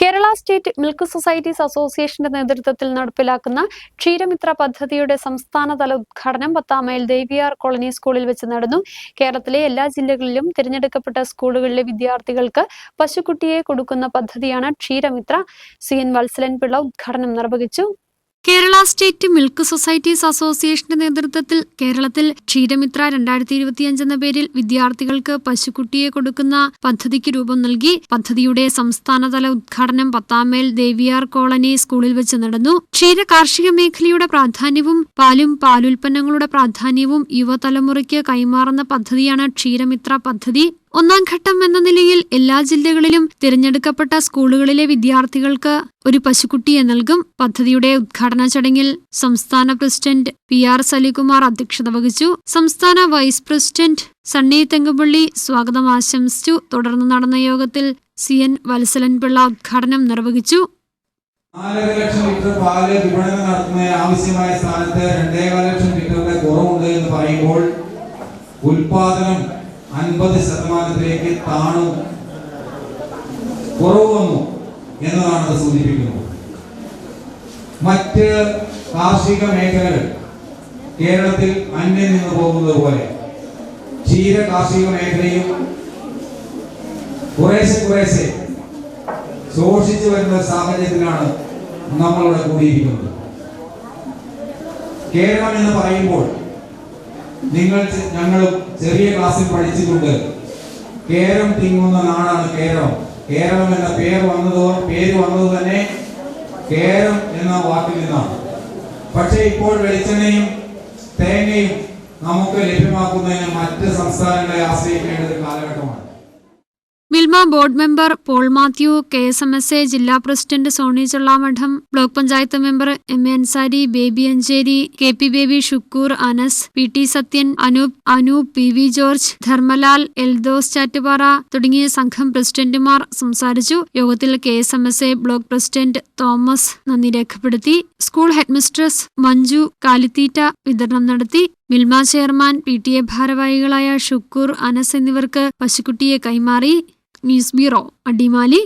Kerala state milk societies അസോസിയേഷന്റെ നേതൃത്വത്തിൽ നടപ്പിലാക്കുന്ന ക്ഷീരമിത്ര പദ്ധതിയുടെ സംസ്ഥാനതല ഉദ്ഘാടനം പത്താം മൈൽ ദേവിയാർ കോളനി സ്കൂളിൽ വെച്ച് നടന്നു. കേരളത്തിലെ എല്ലാ ജില്ലകളിലും തിരഞ്ഞെടുക്കപ്പെട്ട സ്കൂളുകളിലെ വിദ്യാർത്ഥികൾക്ക് പശുക്കുട്ടിയെ കൊടുക്കുന്ന പദ്ധതിയാണ് ക്ഷീരമിത്ര. സി എൻ വത്സലൻ പിള്ള ഉദ്ഘാടനം നിർവഹിച്ചു. കേരള സ്റ്റേറ്റ് മിൽക്ക് സൊസൈറ്റീസ് അസോസിയേഷന്റെ നേതൃത്വത്തിൽ കേരളത്തിൽ ക്ഷീരമിത്ര രണ്ടായിരത്തി ഇരുപത്തിയഞ്ച് എന്ന പേരിൽ വിദ്യാർത്ഥികൾക്ക് പശുക്കുട്ടിയെ കൊടുക്കുന്ന പദ്ധതിക്ക് രൂപം നൽകി പദ്ധതിയുടെ സംസ്ഥാനതല ഉദ്ഘാടനം പത്താമേൽ ദേവിയാർ കോളനി സ്കൂളിൽ വെച്ച് നടന്നു. ക്ഷീര കാർഷിക മേഖലയുടെ പ്രാധാന്യവും പാലും പാലുൽപ്പന്നങ്ങളുടെ പ്രാധാന്യവും യുവതലമുറയ്ക്ക് കൈമാറുന്ന പദ്ധതിയാണ് ക്ഷീരമിത്ര പദ്ധതി. ഒന്നാം ഘട്ടം എന്ന നിലയിൽ എല്ലാ ജില്ലകളിലും തിരഞ്ഞെടുക്കപ്പെട്ട സ്കൂളുകളിലെ വിദ്യാർത്ഥികൾക്ക് ഒരു പശുക്കുട്ടിയെ നൽകും പദ്ധതിയുടെ ഉദ്ഘാടന ചടങ്ങിൽ സംസ്ഥാന പ്രസിഡന്റ് പി ആർ സലികുമാർ അധ്യക്ഷത വഹിച്ചു. സംസ്ഥാന വൈസ് പ്രസിഡന്റ് സണ്ണി തെങ്കുപള്ളി സ്വാഗതം ആശംസിച്ചു. തുടർന്ന് നടന്ന യോഗത്തിൽ സി എൻ വത്സലൻ പിള്ള ഉദ്ഘാടനം നിർവഹിച്ചു. നാലര ലക്ഷം ലിറ്റർ പാൽ വിപണനം നടത്തുന്നതിന് ആവശ്യമായ സ്ഥാനത്ത് രണ്ടേകാല ലക്ഷം ലിറ്ററിന്റെ കുറവുണ്ട് എന്ന് പറയുമ്പോൾ ഉൽപാദനം അൻപത് ശതമാനത്തിലേക്ക് താണു കുറവ് വന്നു എന്നതാണ് അത് സൂചിപ്പിക്കുന്നത്. മറ്റ് കാർഷിക മേഖലകൾ കേരളത്തിൽ അന്യം നിന്ന് പോകുന്നത് പോലെ ക്ഷീര കാർഷിക മേഖലയും കുറേശ്ശെ കുറേശ്ശെ ശോഷിച്ചു വരുന്ന സാഹചര്യത്തിലാണ് നമ്മളിവിടെ കൂടിയിരിക്കുന്നത്. കേരളം എന്ന് പറയുമ്പോൾ നിങ്ങൾ ഞങ്ങളും ചെറിയ ക്ലാസ്സിൽ പഠിച്ചിട്ടുണ്ട്. കേരം തിങ്ങുന്ന നാടാണ് കേരളം. കേരളം എന്ന പേര് വന്നതോ പേര് വന്നത് തന്നെ കേരം എന്ന വാക്കിൽ നിന്നാണ്. പക്ഷേ ഇപ്പോൾ വെളിച്ചെണ്ണയും തേങ്ങയും നമുക്ക് ലഭ്യമാക്കുന്നതിന് മറ്റ് സംസ്ഥാനങ്ങളെ ആശ്രയിക്കേണ്ട ഒരു കാലഘട്ടമാണ്. Milma board member Paul Mathew K S M S A ജില്ലാ president Soni Chollamadam block panchayat member M A Ansari Baby Ancheri K P Baby Shukkoor Anas P T Sathyan Anoop Anoop P V George Dharmalal Eldhose Chattupara തുടങ്ങിയ സംഘം പ്രസിഡന്റുമാർ സംസാരിച്ചു. യോഗത്തിൽ K S M S A block president Thomas നന്ദി രേഖപ്പെടുത്തി. School headmistress Manju കാലിത്തീറ്റ വിതരണം നടത്തി. Milma chairman P T A ഭാരവാഹികളായ ഷുക്കൂർ അനസ് എന്നിവർക്ക് പശുക്കുട്ടിയെ കൈമാറി ന്യൂസ് ബ്യൂറോ അടിമാലി.